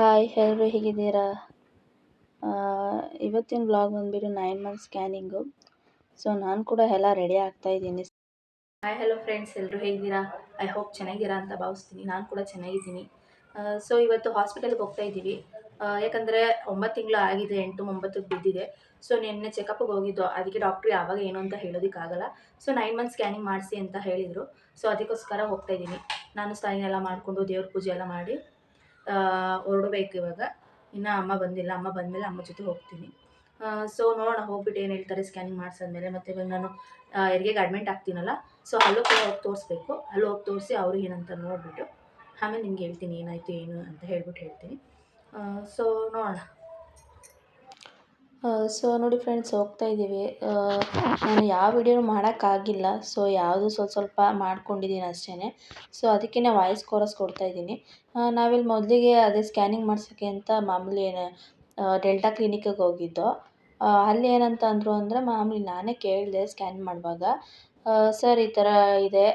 ಎಲ್ಲರೂ ಹೇಗಿದ್ದೀರಾ? ಇವತ್ತಿನ ಬ್ಲಾಗ್ ಬಂದುಬಿಟ್ಟು ನೈನ್ ಮಂತ್ ಸ್ಕ್ಯಾನಿಂಗು ಸೊ ನಾನು ಕೂಡ ಎಲ್ಲ ರೆಡಿ ಆಗ್ತಾ ಇದ್ದೀನಿ. ಹಾಯ್ ಹಲೋ ಫ್ರೆಂಡ್ಸ್ ಎಲ್ಲರೂ ಹೇಗಿದ್ದೀರಾ? ಐ ಹೋಪ್ ಚೆನ್ನಾಗಿದ್ದೀರಾ ಅಂತ ಭಾವಿಸ್ತೀನಿ. ನಾನು ಕೂಡ ಚೆನ್ನಾಗಿದ್ದೀನಿ. ಸೊ ಇವತ್ತು ಹಾಸ್ಪಿಟಲ್ಗೆ ಹೋಗ್ತಾ ಇದ್ದೀವಿ. ಯಾಕಂದರೆ ಒಂಬತ್ತು ತಿಂಗಳು ಆಗಿದೆ, ಎಂಟು ಒಂಬತ್ತಕ್ಕೆ ಬಿದ್ದಿದೆ. ಸೊ ನಿನ್ನೆ ಚೆಕಪ್ಗೆ ಹೋಗಿದ್ದು. ಅದಕ್ಕೆ ಡಾಕ್ಟ್ರು ಯಾವಾಗ ಏನು ಅಂತ ಹೇಳೋದಕ್ಕಾಗಲ್ಲ. ಸೊ ನೈನ್ ಮಂತ್ ಸ್ಕ್ಯಾನಿಂಗ್ ಮಾಡಿಸಿ ಅಂತ ಹೇಳಿದರು. ಸೊ ಅದಕ್ಕೋಸ್ಕರ ಹೋಗ್ತಾ ಇದ್ದೀನಿ. ನಾನು ಸ್ನಾನ ಎಲ್ಲ ಮಾಡಿಕೊಂಡು ದೇವ್ರ ಪೂಜೆ ಎಲ್ಲ ಮಾಡಿ. ಹೊರಡಬೇಕು ಇವಾಗ. ಇನ್ನು ಅಮ್ಮ ಬಂದಿಲ್ಲ. ಅಮ್ಮ ಬಂದಮೇಲೆ ಅಮ್ಮ ಜೊತೆ ಹೋಗ್ತೀನಿ. ಸೊ ನೋಡೋಣ. ಹೋಗ್ಬಿಟ್ಟು ಏನು ಹೇಳ್ತಾರೆ ಸ್ಕ್ಯಾನಿಂಗ್ ಮಾಡಿಸಾದ್ಮೇಲೆ ಮತ್ತು ಇವಾಗ ನಾನು ಹೆರಿಗೆಗೆ ಅಡ್ಮಿಂಟ್ ಆಗ್ತೀನಲ್ಲ. ಸೊ ಅಲ್ಲೂ ಕೂಡ ಹೋಗಿ ತೋರಿಸ್ಬೇಕು. ಅಲ್ಲಿ ಹೋಗಿ ತೋರಿಸಿ ಅವ್ರಿಗೆ ಏನಂತ ನೋಡಿಬಿಟ್ಟು ಆಮೇಲೆ ನಿಮ್ಗೆ ಹೇಳ್ತೀನಿ ಏನಾಯಿತು ಏನು ಅಂತ ಹೇಳ್ಬಿಟ್ಟು ಹೇಳ್ತೀನಿ. ಸೊ ನೋಡೋಣ. ಸೊ ನೋಡಿ ಫ್ರೆಂಡ್ಸ್ ಹೋಗ್ತಾ ಇದ್ದೀವಿ. ನಾನು ಯಾವ ವಿಡಿಯೋನು ಮಾಡೋಕ್ಕಾಗಿಲ್ಲ ಸೊ ಯಾವುದು ಸ್ವಲ್ಪ ಸ್ವಲ್ಪ ಮಾಡ್ಕೊಂಡಿದ್ದೀನಿ ಅಷ್ಟೇ ಸೊ ಅದಕ್ಕೆ ವಾಯ್ಸ್ ಕೋರಸ್ ಕೊಡ್ತಾ ಇದ್ದೀನಿ. ನಾವಿಲ್ಲಿ ಮೊದಲಿಗೆ ಅದೇ ಸ್ಕ್ಯಾನಿಂಗ್ ಮಾಡ್ಸೋಕ್ಕೆ ಅಂತ ಮಾಮೂಲಿ ಡೆಲ್ಟಾ ಕ್ಲಿನಿಕ್ಕಿಗೆ ಹೋಗಿದ್ದೋ. ಅಲ್ಲಿ ಏನಂತ ಅಂದರು ಅಂದರೆ ಮಾಮೂಲಿ ನಾನೇ ಕೇಳಿದೆ ಸ್ಕ್ಯಾನ್ ಮಾಡುವಾಗ. ಸರ್, ಈ ಥರ ಇದೆ.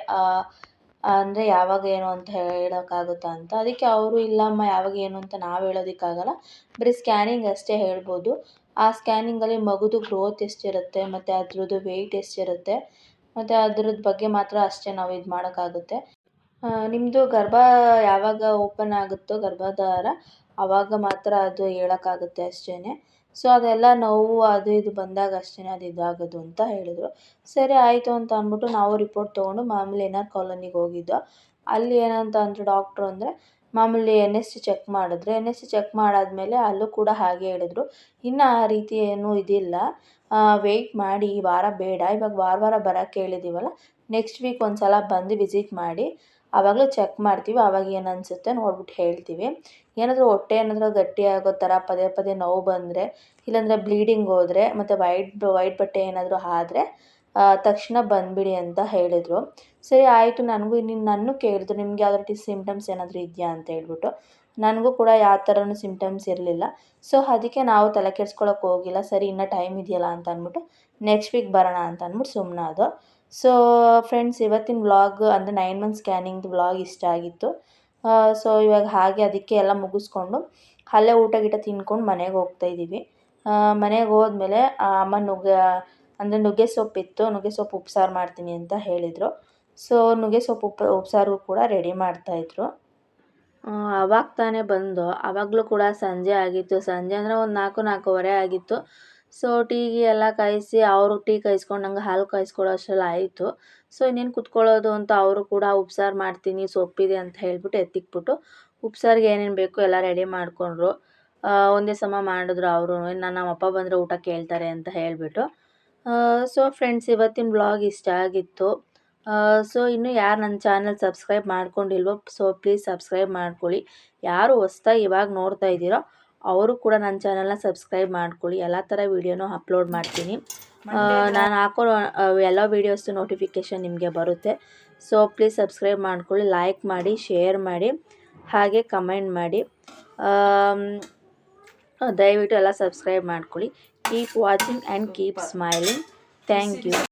ಅಂದರೆ ಯಾವಾಗ ಏನು ಅಂತ ಹೇಳೋಕ್ಕಾಗುತ್ತಾ ಅಂತ. ಅದಕ್ಕೆ ಅವರು, ಇಲ್ಲಮ್ಮ, ಯಾವಾಗ ಏನು ಅಂತ ನಾವು ಹೇಳೋದಕ್ಕಾಗಲ್ಲ. ಬರೀ ಸ್ಕ್ಯಾನಿಂಗ್ ಅಷ್ಟೇ ಹೇಳ್ಬೋದು. ಆ ಸ್ಕ್ಯಾನಿಂಗಲ್ಲಿ ಮಗುದು ಗ್ರೋತ್ ಎಷ್ಟಿರುತ್ತೆ, ಮತ್ತು ಅದ್ರದ್ದು ವೆಯ್ಟ್ ಎಷ್ಟಿರುತ್ತೆ, ಮತ್ತು ಅದ್ರದ್ದು ಬಗ್ಗೆ ಮಾತ್ರ ಅಷ್ಟೇ ನಾವು ಇದು ಮಾಡೋಕ್ಕಾಗುತ್ತೆ. ನಿಮ್ಮದು ಗರ್ಭ ಯಾವಾಗ ಓಪನ್ ಆಗುತ್ತೋ ಗರ್ಭಾಧಾರ ಆವಾಗ ಮಾತ್ರ ಅದು ಹೇಳೋಕ್ಕಾಗುತ್ತೆ ಅಷ್ಟೇ ಸೊ ಅದೆಲ್ಲ ನೋವು ಅದು ಇದು ಬಂದಾಗ ಅಷ್ಟೇ ಅದು ಇದಾಗೋದು ಅಂತ ಹೇಳಿದ್ರು. ಸರಿ, ಆಯಿತು ಅಂತ ಅಂದ್ಬಿಟ್ಟು ನಾವು ರಿಪೋರ್ಟ್ ತೊಗೊಂಡು ಮಾಮೂಲಿ ಎನ್ ಆರ್ ಕಾಲೋನಿಗೆ ಹೋಗಿದ್ದೋ ಅಲ್ಲಿ ಏನಂತ ಅಂದರು ಡಾಕ್ಟ್ರು ಅಂದರೆ, ಮಾಮೂಲಿ ಎನ್ ಎಸ್ ಸಿ ಚೆಕ್ ಮಾಡಿದ್ರೆ. ಎನ್ ಎಸ್ ಸಿ ಚೆಕ್ ಮಾಡಾದಮೇಲೆ ಅಲ್ಲೂ ಕೂಡ ಹಾಗೆ ಹೇಳಿದ್ರು. ಇನ್ನು ಆ ರೀತಿ ಏನೂ ಇದಿಲ್ಲ. ವೆಯ್ಟ್ ಮಾಡಿ, ಈ ವಾರ ಬೇಡ. ಇವಾಗ ವಾರ ವಾರ ಬರೋಕ್ಕೆ ಹೇಳಿದ್ದೀವಲ್ಲ ನೆಕ್ಸ್ಟ್ ವೀಕ್ ಒಂದು ಸಲ ಬಂದು ವಿಸಿಟ್ ಮಾಡಿ, ಆವಾಗಲೂ ಚೆಕ್ ಮಾಡ್ತೀವಿ. ಆವಾಗ ಏನು ಅನಿಸುತ್ತೆ ನೋಡ್ಬಿಟ್ಟು ಹೇಳ್ತೀವಿ. ಏನಾದರೂ ಹೊಟ್ಟೆ ಏನಾದರೂ ಗಟ್ಟಿ ಆಗೋ ಥರ, ಪದೇ ಪದೇ ನೋವು ಬಂದರೆ, ಇಲ್ಲಾಂದರೆ ಬ್ಲೀಡಿಂಗ್ ಹೋದರೆ, ಮತ್ತು ವೈಟ್ ವೈಟ್ ಬಟ್ಟೆ ಏನಾದರೂ ಆದ್ರೆ ತಕ್ಷಣ ಬಂದುಬಿಡಿ ಅಂತ ಹೇಳಿದರು. ಸರಿ, ಆಯಿತು, ನನಗೂ ಇನ್ನು ನನ್ನೂ ಕೇಳಿದ್ರು. ನಿಮ್ಗೆ ಯಾವ ರೀತಿ ಸಿಮ್ಟಮ್ಸ್ ಏನಾದರೂ ಇದೆಯಾ ಅಂತ ಹೇಳ್ಬಿಟ್ಟು. ನನಗೂ ಕೂಡ ಯಾವ ಥರನೂ ಸಿಮ್ಟಮ್ಸ್ ಇರಲಿಲ್ಲ. ಸೊ ಅದಕ್ಕೆ ನಾವು ತಲೆ ಕೆಡ್ಸ್ಕೊಳಕ್ಕೆ ಹೋಗಿಲ್ಲ. ಸರಿ, ಇನ್ನೂ ಟೈಮ್ ಇದೆಯಲ್ಲ ಅಂತ ಅಂದ್ಬಿಟ್ಟು ನೆಕ್ಸ್ಟ್ ವೀಕ್ ಬರೋಣ ಅಂತ ಅಂದ್ಬಿಟ್ಟು ಸುಮ್ಮನಾದು ಸೊ ಫ್ರೆಂಡ್ಸ್ ಇವತ್ತಿನ ವ್ಲಾಗ್ ಅಂದರೆ ನೈನ್ ಮಂತ್ ಸ್ಕ್ಯಾನಿಂಗ್ದು ವ್ಲಾಗ್ ಇಷ್ಟ ಆಗಿತ್ತು. ಸೊ ಇವಾಗ ಹಾಗೆ ಅದಕ್ಕೆ ಎಲ್ಲ ಮುಗಿಸ್ಕೊಂಡು ಅಲ್ಲೇ ಊಟ ಗೀಟ ತಿನ್ಕೊಂಡು ಮನೆಗೆ ಹೋಗ್ತಾ ಇದ್ದೀವಿ ಮನೆಗೆ ಹೋದ್ಮೇಲೆ ಅಮ್ಮ ನುಗ್ಗೆ ಅಂದರೆ ನುಗ್ಗೆ ಸೊಪ್ಪಿತ್ತು ನುಗ್ಗೆ ಸೊಪ್ಪು ಉಪ್ಸಾರು ಮಾಡ್ತೀನಿ ಅಂತ ಹೇಳಿದರು. ಸೊ ನುಗ್ಗೆ ಸೊಪ್ಪು ಉಪ್ ಉಪ್ಸಾರು ಕೂಡ ರೆಡಿ ಮಾಡ್ತಾಯಿದ್ರು ಅವಾಗ ತಾನೇ ಬಂದು ಆವಾಗಲೂ ಕೂಡ ಸಂಜೆ ಆಗಿತ್ತು. ಸಂಜೆ ಅಂದರೆ ಒಂದು ನಾಲ್ಕು, ನಾಲ್ಕೂವರೆ ಆಗಿತ್ತು. ಸೊ ಟೀಗೆ ಎಲ್ಲ ಕಾಯಿಸಿ ಅವರು ಟೀ ಕಾಯಿಸ್ಕೊಂಡು ನಂಗೆ ಹಾಲು ಕಾಯಿಸ್ಕೊಳ್ಳೋ ಅಷ್ಟೆಲ್ಲ ಆಯಿತು. ಸೊ ಇನ್ನೇನು ಕುತ್ಕೊಳ್ಳೋದು ಅಂತ ಅವರು ಕೂಡ ಉಪ್ಸಾರು ಮಾಡ್ತೀನಿ, ಸೊಪ್ಪಿದೆ ಅಂತ ಹೇಳ್ಬಿಟ್ಟು ಎತ್ತಿಕ್ಬಿಟ್ಟು ಉಪ್ಸಾರಿಗೆ ಏನೇನು ಬೇಕು ಎಲ್ಲ ರೆಡಿ ಮಾಡಿಕೊಂಡ್ರು. ಒಂದೇ ಸಮ ಮಾಡಿದ್ರು ಅವರು. ನಾನು ನಮ್ಮ ಅಪ್ಪ ಬಂದರೆ ಊಟ ಕೇಳ್ತಾರೆ ಅಂತ ಹೇಳಿಬಿಟ್ಟು. ಸೊ ಫ್ರೆಂಡ್ಸ್ ಇವತ್ತಿನ ಬ್ಲಾಗ್ ಇಷ್ಟ ಆಗಿತ್ತು. ಸೊ ಇನ್ನು ಯಾರು ನನ್ನ ಚಾನಲ್ ಸಬ್ಸ್ಕ್ರೈಬ್ ಮಾಡ್ಕೊಂಡಿಲ್ವೋ ಸೊ ಪ್ಲೀಸ್ ಸಬ್ಸ್ಕ್ರೈಬ್ ಮಾಡ್ಕೊಳ್ಳಿ. ಯಾರು ಹೊಸ್ದಾಗಿ ಇವಾಗ ನೋಡ್ತಾ ಇದ್ದೀರೋ ಅವರು ಕೂಡ ನನ್ನ ಚಾನಲ್ನ ಸಬ್ಸ್ಕ್ರೈಬ್ ಮಾಡ್ಕೊಳ್ಳಿ. ಎಲ್ಲ ಥರ ವೀಡಿಯೋನೂ ಅಪ್ಲೋಡ್ ಮಾಡ್ತೀನಿ. ನಾನು ಹಾಕೋ ಎಲ್ಲ ವೀಡಿಯೋಸ್ದು ನೋಟಿಫಿಕೇಷನ್ ನಿಮಗೆ ಬರುತ್ತೆ. ಸೊ ಪ್ಲೀಸ್ ಸಬ್ಸ್ಕ್ರೈಬ್ ಮಾಡ್ಕೊಳ್ಳಿ. ಲೈಕ್ ಮಾಡಿ ಶೇರ್ ಮಾಡಿ ಹಾಗೆ ಕಮೆಂಟ್ ಮಾಡಿ. ದಯವಿಟ್ಟು ಎಲ್ಲ ಸಬ್ಸ್ಕ್ರೈಬ್ ಮಾಡ್ಕೊಳ್ಳಿ. Keep watching and keep smiling. Thank you.